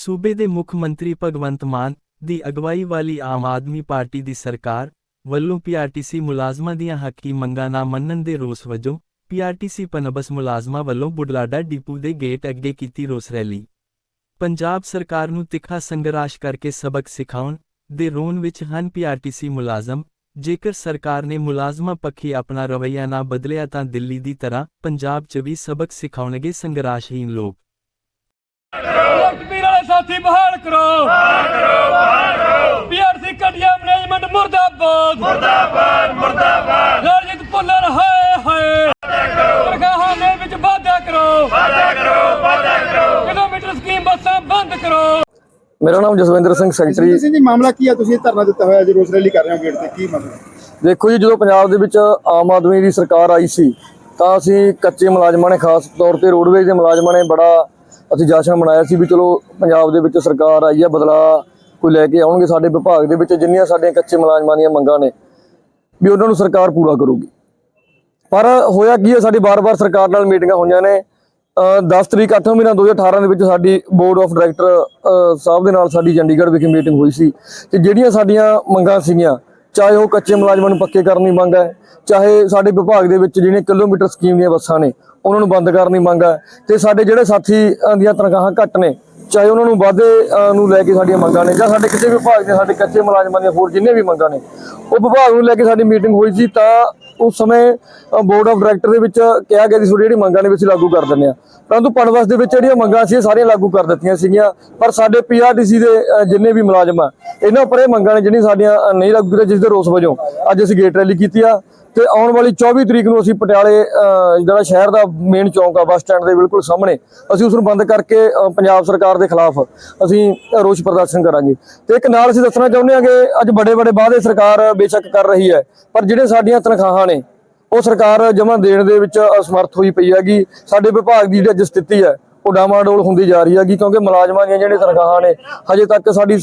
ਸੂਬੇ ਦੇ ਮੁੱਖ ਮੰਤਰੀ ਭਗਵੰਤ ਮਾਨ ਦੀ ਅਗਵਾਈ ਵਾਲੀ ਆਮ ਆਦਮੀ ਪਾਰਟੀ ਦੀ ਸਰਕਾਰ ਵੱਲੋਂ ਪੀਆਰਟੀਸੀ ਮੁਲਾਜ਼ਮਾਂ ਦੀਆਂ ਹੱਕੀ ਮੰਗਾਂ ਨਾ ਮੰਨਣ ਦੇ ਰੋਸ ਵਜੋਂ ਪੀਆਰਟੀਸੀ ਪਨਬਸ ਮੁਲਾਜ਼ਮਾਂ ਵੱਲੋਂ ਬੁਢਲਾਡਾ ਡਿਪੂ ਦੇ ਗੇਟ ਅੱਗੇ ਕੀਤੀ ਰੋਸ ਰੈਲੀ। ਪੰਜਾਬ ਸਰਕਾਰ ਨੂੰ ਤਿੱਖਾ ਸੰਘਰਸ਼ ਕਰਕੇ ਸਬਕ ਸਿਖਾਉਣ ਦੇ ਰੋਣ ਵਿੱਚ ਹਨ ਪੀਆਰਟੀਸੀ ਮੁਲਾਜ਼ਮ। ਜੇਕਰ ਸਰਕਾਰ ਨੇ ਮੁਲਾਜ਼ਮਾਂ ਪੱਖੀ ਆਪਣਾ ਰਵੱਈਆ ਨਾ ਬਦਲਿਆ ਤਾਂ ਦਿੱਲੀ ਦੀ ਤਰ੍ਹਾਂ ਪੰਜਾਬ 'ਚ ਵੀ ਸਬਕ ਸਿਖਾਉਣਗੇ ਸੰਘਰਸ਼ਹੀਨ ਲੋਕ। ਸਾਥੀ ਬਹਾਲ ਕਰੋ। ਬਹਾਲ ਕਰੋ ਬਹਾਲ ਕਰੋ ਪੀਆਰਸੀ ਕਟਿਆ ਮੈਨੇਜਮੈਂਟ ਮੁਰਦਾਬਾਦ। ਮੁਰਦਾਬਾਦ ਮੁਰਦਾਬਾਦ। ਰਣਜੀਤ ਭੁੱਲਰ ਹਾਏ ਹਾਏ। ਤਨਖਾਹਾਂ ਦੇ ਵਿੱਚ ਵਾਧਾ ਕਰੋ। ਵਾਧਾ ਕਰੋ ਵਾਧਾ ਕਰੋ। ਕਿਲੋਮੀਟਰ ਸਕੀਮ ਬੱਸਾਂ ਬੰਦ ਕਰੋ। ਮੇਰਾ ਨਾਮ ਜਸਵਿੰਦਰ ਸਿੰਘ ਸੈਕਟਰੀ ਸਿੰਘ ਜੀ ਮਾਮਲਾ ਕੀ ਆ? ਤੁਸੀਂ ਇਹ ਧਰਨਾ ਦਿੱਤਾ ਹੋਇਆ ਜੀ ਰੋਸ ਰੈਲੀ ਕਰ ਰਹੇ ਹੋ ਗੇਟ ਤੇ। ਕੀ ਮਸਲਾ ਦੇਖੋ ਜੀ ਜਦੋਂ ਪੰਜਾਬ ਦੇ ਵਿੱਚ ਆਮ ਆਦਮੀ ਦੀ ਸਰਕਾਰ ਆਈ ਸੀ ਤਾਂ ਅਸੀਂ ਕੱਚੇ ਮੁਲਾਜ਼ਮਾਂ ਨੇ ਖਾਸ ਤੌਰ ਤੇ ਰੋਡਵੇਜ਼ ਦੇ ਮੁਲਾਜ਼ਮਾਂ ਨੇ ਬੜਾ ਅਸੀਂ ਜਸ਼ਨ ਮਨਾਇਆ ਸੀ ਵੀ ਚਲੋ ਪੰਜਾਬ ਦੇ ਵਿੱਚ ਸਰਕਾਰ ਆਈ ਹੈ ਬਦਲਾ ਕੋਈ ਲੈ ਕੇ ਆਉਣਗੇ ਸਾਡੇ ਵਿਭਾਗ ਦੇ ਵਿੱਚ ਜਿੰਨੀਆਂ ਸਾਡੀਆਂ ਕੱਚੇ ਮੁਲਾਜ਼ਮਾਂ ਦੀਆਂ ਮੰਗਾਂ ਨੇ ਵੀ ਉਹਨਾਂ ਨੂੰ ਸਰਕਾਰ ਪੂਰਾ ਕਰੂਗੀ। ਪਰ ਹੋਇਆ ਕੀ ਹੈ ਸਾਡੀ ਬਾਰ-ਬਾਰ ਸਰਕਾਰ ਨਾਲ ਮੀਟਿੰਗਾਂ ਹੋਈਆਂ ਨੇ। ਅ, 10 ਤਰੀਕ 8 ਮਹੀਨਾ 2018 ਦੇ ਵਿੱਚ ਸਾਡੀ ਬੋਰਡ ਆਫ ਡਾਇਰੈਕਟਰ ਸਾਹਿਬ ਦੇ ਨਾਲ ਸਾਡੀ ਚੰਡੀਗੜ੍ਹ ਵਿਖੇ ਮੀਟਿੰਗ ਹੋਈ ਸੀ। ਤੇ ਜਿਹੜੀਆਂ ਸਾਡੀਆਂ ਮੰਗਾਂ ਸੀਗੀਆਂ ਚਾਹੇ ਉਹ ਕੱਚੇ ਮੁਲਾਜ਼ਮਾਂ ਨੂੰ ਪੱਕੇ ਕਰਨ ਦੀ ਮੰਗ ਹੈ, ਚਾਹੇ ਸਾਡੇ ਵਿਭਾਗ ਦੇ ਵਿੱਚ ਜਿਹੜੀਆਂ ਕਿਲੋਮੀਟਰ ਸਕੀਮ ਦੀਆਂ ਬੱਸਾਂ ਨੇ, ਉਹਨਾਂ ਨੂੰ ਬੰਦ ਕਰਨ ਦੀ ਮੰਗ ਹੈ। ਤੇ ਸਾਡੇ ਜਿਹੜੇ ਸਾਥੀ ਦੀਆਂ ਤਨਖਾਹਾਂ ਘੱਟ ਨੇ, ਚਾਹੇ ਉਹਨਾਂ ਨੂੰ ਵਾਧੇ ਨੂੰ ਲੈ ਕੇ ਸਾਡੀਆਂ ਮੰਗਾਂ ਨੇ, ਜਾਂ ਸਾਡੇ ਕਿਸੇ ਵਿਭਾਗ ਦੇ ਸਾਡੇ ਕੱਚੇ ਮੁਲਾਜ਼ਮਾਂ ਦੀਆਂ ਹੋਰ ਜਿੰਨੇ ਵੀ ਮੰਗਾਂ ਨੇ, ਉਹ ਵਿਭਾਗ ਨੂੰ ਲੈ ਕੇ ਸਾਡੀ ਮੀਟਿੰਗ ਹੋਈ ਸੀ ਤਾਂ ਉਸ ਸਮੇਂ ਬੋਰਡ ਆਫ ਡਾਇਰੈਕਟਰ ਦੇ ਵਿੱਚ ਕਿਹਾ ਗਿਆ ਸੀ, ਤੁਹਾਡੀ ਜਿਹੜੀ ਮੰਗਾਂ ਨੇ ਵੀ ਅਸੀਂ ਲਾਗੂ ਕਰ ਦਿੰਦੇ ਆ ਪਰੰਤੂ ਪਨਵਸ ਦੇ ਵਿੱਚ ਜਿਹੜੀਆਂ ਮੰਗਾਂ ਸੀ ਸਾਰੀਆਂ ਲਾਗੂ ਕਰ ਦਿੱਤੀਆਂ ਸੀਗੀਆਂ। ਪਰ ਸਾਡੇ ਪੀਆਰਟੀਸੀ ਦੇ ਜਿੰਨੇ ਵੀ ਮੁਲਾਜ਼ਮ ਆ, ਇਹਨਾਂ ਉੱਪਰ ਇਹ ਮੰਗਾਂ ਨੇ ਜਿਹੜੀਆਂ ਸਾਡੀਆਂ ਨਹੀਂ ਲਾਗੂ ਕੀਤੀਆਂ, ਜਿਸ ਦੇ ਰੋਸ ਵਜੋਂ ਅੱਜ ਅਸੀਂ ਗੇਟ ਰੈਲੀ ਕੀਤੀ ਆ। ਤੇ ਆਉਣ ਵਾਲੀ 24 ਤਰੀਕ ਨੂੰ ਅਸੀਂ ਪਟਿਆਲੇ ਅ, ਜਿਹੜਾ ਸ਼ਹਿਰ ਦਾ ਮੇਨ ਚੌਂਕ ਆ ਬੱਸ ਸਟੈਂਡ ਦੇ ਬਿਲਕੁਲ ਸਾਹਮਣੇ ਅਸੀਂ ਉਸ ਨੂੰ ਬੰਦ ਕਰਕੇ ਪੰਜਾਬ ਸਰਕਾਰ ਦੇ ਖਿਲਾਫ ਅਸੀਂ ਰੋਸ ਪ੍ਰਦਰਸ਼ਨ ਕਰਾਂਗੇ। ਤੇ ਇੱਕ ਨਾਲ ਅਸੀਂ ਦੱਸਣਾ ਚਾਹੁੰਦੇ ਹਾਂ ਕਿ ਅੱਜ ਵੱਡੇ ਵੱਡੇ ਵਾਅਦੇ ਸਰਕਾਰ ਬੇਸ਼ੱਕ ਕਰ ਰਹੀ ਹੈ ਪਰ ਜਿਹੜੇ ਸਾਡੀਆਂ ਤਨਖਾਹਾਂ ਨੇ ਉਹ ਸਰਕਾਰ ਜਮ੍ਹਾਂ ਦੇਣ ਦੇ ਵਿੱਚ ਅਸਮਰਥ ਹੋਈ ਪਈ ਹੈਗੀ। ਸਾਡੇ ਵਿਭਾਗ ਦੀ ਜਿਹੜੀ ਅੱਜ ਸਥਿਤੀ ਹੈ ਉਹ ਡਾਮਾਡੋਲ ਹੁੰਦੀ ਜਾ ਰਹੀ ਹੈਗੀ ਕਿਉਂਕਿ ਮੁਲਾਜ਼ਮਾਂ ਦੀਆਂ ਜਿਹੜੀਆਂ ਤਨਖਾਹਾਂ ਨੇ, ਹਜੇ ਤੱਕ ਸਾਡੀ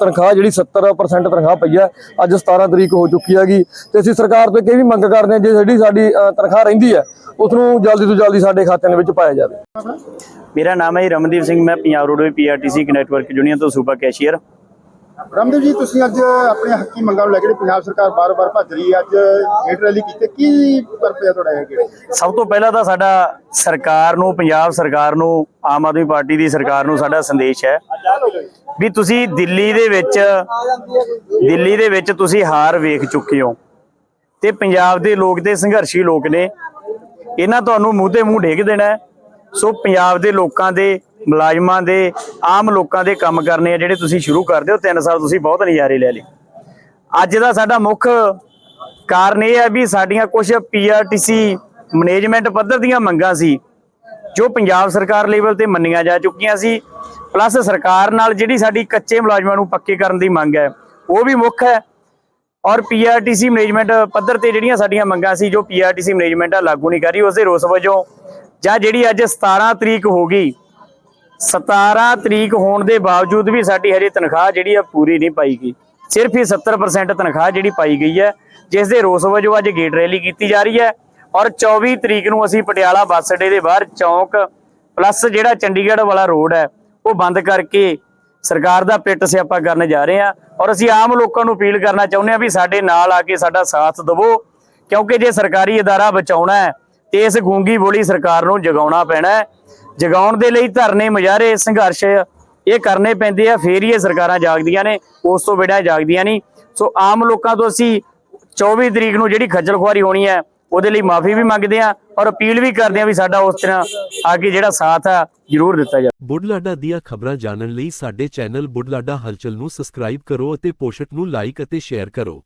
ਤਨਖਾਹ ਜਿਹੜੀ 70% ਤਨਖਾਹ ਪਈ ਹੈ, ਅੱਜ 17 ਤਰੀਕ ਹੋ ਚੁੱਕੀ ਹੈਗੀ ਤੇ ਅਸੀਂ ਸਰਕਾਰ ਤੋਂ ਇਹ ਵੀ ਮੰਗ ਕਰਦੇ ਹਾਂ, ਜੇ ਜਿਹੜੀ ਸਾਡੀ ਤਨਖਾਹ ਰਹਿੰਦੀ ਹੈ ਉਸ ਨੂੰ ਜਲਦੀ ਤੋਂ ਜਲਦੀ ਸਾਡੇ ਖਾਤਿਆਂ ਦੇ ਵਿੱਚ ਪਾਇਆ ਜਾਵੇ। ਮੇਰਾ ਨਾਮ ਹੈ ਜੀ ਰਮਨਦੀਪ ਸਿੰਘ, ਮੈਂ Punjab roadway PRTC network union ਤੋਂ ਸੂਬਾ ਕੈਸ਼ੀਅਰ। ਰਾਮਦੇਵ ਜੀ, ਤੁਸੀਂ ਅੱਜ ਆਪਣੇ ਹੱਕੀ ਮੰਗਾਂ ਨੂੰ ਲੈ ਕੇ ਪੰਜਾਬ ਸਰਕਾਰ ਬਾਰ-ਬਾਰ ਭੱਜ ਰਹੀ ਹੈ, ਅੱਜ ਗੇਟ ਰੈਲੀ ਕੀਤੀ ਕੀ ਪਰਪਸ ਤੁਹਾਡਾ ਇਹ ਗੇਟ ਸਭ ਤੋਂ ਪਹਿਲਾਂ ਤਾਂ ਸਾਡਾ ਸਰਕਾਰ ਨੂੰ, ਪੰਜਾਬ ਸਰਕਾਰ ਨੂੰ, ਆਮ ਆਦਮੀ ਪਾਰਟੀ ਦੀ ਸਰਕਾਰ ਨੂੰ ਸਾਡਾ ਸੰਦੇਸ਼ ਹੈ ਵੀ ਤੁਸੀਂ ਦਿੱਲੀ ਦੇ ਵਿੱਚ, ਦਿੱਲੀ ਦੇ ਵਿੱਚ ਤੁਸੀਂ ਹਾਰ ਵੇਖ ਚੁੱਕੇ ਹੋ ਤੇ ਪੰਜਾਬ ਦੇ ਲੋਕ ਤੇ ਸੰਘਰਸ਼ੀ ਲੋਕ ਨੇ, ਇਹਨਾਂ ਤੁਹਾਨੂੰ ਮੂੰਹ ਤੇ ਮੂੰਹ ਢੇਕ ਦੇਣਾ ਸੋ ਪੰਜਾਬ ਦੇ ਲੋਕਾਂ ਦੇ ਮੁਲਾਜ਼ਮਾਂ ਦੇ, ਆਮ ਲੋਕਾਂ ਦੇ ਕੰਮ ਕਰਨੇ ਆ ਜਿਹੜੇ ਤੁਸੀਂ ਸ਼ੁਰੂ ਕਰਦੇ ਹੋ, ਤਿੰਨ ਸਾਲ ਤੁਸੀਂ ਬਹੁਤ ਨਜ਼ਾਰੇ ਲੈ ਲਏ। ਅੱਜ ਦਾ ਸਾਡਾ ਮੁੱਖ ਕਾਰਨ ਇਹ ਹੈ ਵੀ ਸਾਡੀਆਂ ਕੁਝ ਪੀਆਰਟੀਸੀ ਮੈਨੇਜਮੈਂਟ ਪੱਧਰ ਦੀਆਂ ਮੰਗਾਂ ਸੀ, ਜੋ ਪੰਜਾਬ ਸਰਕਾਰ ਲੈਵਲ ਤੇ ਮੰਨੀਆਂ ਜਾ ਚੁੱਕੀਆਂ ਸੀ। ਪਲੱਸ ਸਰਕਾਰ ਨਾਲ ਜਿਹੜੀ ਸਾਡੀ ਕੱਚੇ ਮੁਲਾਜ਼ਮਾਂ ਨੂੰ ਪੱਕੇ ਕਰਨ ਦੀ ਮੰਗ ਹੈ, ਉਹ ਵੀ ਮੁੱਖ ਹੈ। ਔਰ ਪੀਆਰਟੀਸੀ ਮੈਨੇਜਮੈਂਟ ਪੱਧਰ ਤੇ ਜਿਹੜੀਆਂ ਸਾਡੀਆਂ ਮੰਗਾਂ ਸੀ, ਜੋ ਪੀਆਰਟੀਸੀ ਮੈਨੇਜਮੈਂਟ ਆ, ਲਾਗੂ ਨਹੀਂ ਕਰ ਰਹੀ, ਉਸ ਦੇ ਰੋਸ ਵਜੋਂ ਜਾਂ ਜਿਹੜੀ ਅੱਜ 17 ਤਰੀਕ ਹੋ ਗਈ 17 ਤਰੀਕ ਹੋਣ ਦੇ ਬਾਵਜੂਦ ਵੀ ਸਾਡੀ ਹਜੇ ਤਨਖਾਹ ਜਿਹੜੀ ਆ ਪੂਰੀ ਨਹੀਂ ਪਾਈ ਗਈ। ਸਿਰਫ ਹੀ 70% ਤਨਖਾਹ ਜਿਹੜੀ ਪਾਈ ਗਈ ਹੈ, ਜਿਸ ਦੇ ਰੋਸ ਵਜੋਂ ਅੱਜ ਗੇਟ ਰੈਲੀ ਕੀਤੀ ਜਾ ਰਹੀ ਹੈ ਔਰ 24 ਤਰੀਕ ਨੂੰ ਅਸੀਂ ਪਟਿਆਲਾ ਬੱਸ ਅੱਡੇ ਦੇ ਬਾਹਰ ਚੌਂਕ ਪਲੱਸ ਜਿਹੜਾ ਚੰਡੀਗੜ੍ਹ ਵਾਲਾ ਰੋਡ ਹੈ, ਉਹ ਬੰਦ ਕਰਕੇ ਸਰਕਾਰ ਦਾ ਪਿੱਟ ਸਿਆਪਾ ਕਰਨ ਜਾ ਰਹੇ ਹਾਂ ਔਰ ਅਸੀਂ ਆਮ ਲੋਕਾਂ ਨੂੰ ਅਪੀਲ ਕਰਨਾ ਚਾਹੁੰਦੇ ਹਾਂ ਵੀ ਸਾਡੇ ਨਾਲ ਆ ਕੇ ਸਾਡਾ ਸਾਥ ਦਿਵੋ, ਕਿਉਂਕਿ ਜੇ ਸਰਕਾਰੀ ਅਦਾਰਾ ਬਚਾਉਣਾ ਹੈ, ਤੇ ਇਸ ਗੂੰਗੀ ਬੋਲੀ ਸਰਕਾਰ ਨੂੰ ਜਗਾਉਣਾ ਪੈਣਾ ਹੈ। ਜਗਾਉਣ ਦੇ ਲਈ ਧਰਨੇ ਮੁਜ਼ਾਹਰੇ ਸੰਘਰਸ਼ ਇਹ ਕਰਨੇ ਪੈਂਦੇ ਆ, ਫੇਰ ਹੀ ਇਹ ਸਰਕਾਰਾਂ ਜਾਗਦੀਆਂ ਨੇ, ਉਸ ਤੋਂ ਬਿਨਾਂ ਜਾਗਦੀਆਂ ਨਹੀਂ। ਸੋ ਆਮ ਲੋਕਾਂ ਤੋਂ ਅਸੀਂ 24 ਤਰੀਕ ਨੂੰ ਜਿਹੜੀ ਖੱਜਲ ਖੁਆਰੀ ਹੋਣੀ ਹੈ, ਉਹਦੇ ਲਈ ਮਾਫੀ ਵੀ ਮੰਗਦੇ ਆ ਔਰ ਅਪੀਲ ਵੀ ਕਰਦੇ ਆ ਵੀ ਸਾਡਾ ਉਸ ਤਰ੍ਹਾਂ ਆ ਕੇ ਜਿਹੜਾ ਸਾਥ ਆ, ਜ਼ਰੂਰ ਦਿੱਤਾ ਜਾਵੇ। ਬੁੱਢਲਾਡਾ ਦੀਆਂ ਖਬਰਾਂ ਜਾਣਨ ਲਈ ਸਾਡੇ ਚੈਨਲ ਬੁੱਢਲਾਡਾ ਹਲਚਲ ਨੂੰ ਸਬਸਕ੍ਰਾਈਬ ਕਰੋ ਅਤੇ ਪੋਸਟ ਨੂੰ ਲਾਈਕ ਅਤੇ ਸ਼ੇਅਰ ਕਰੋ।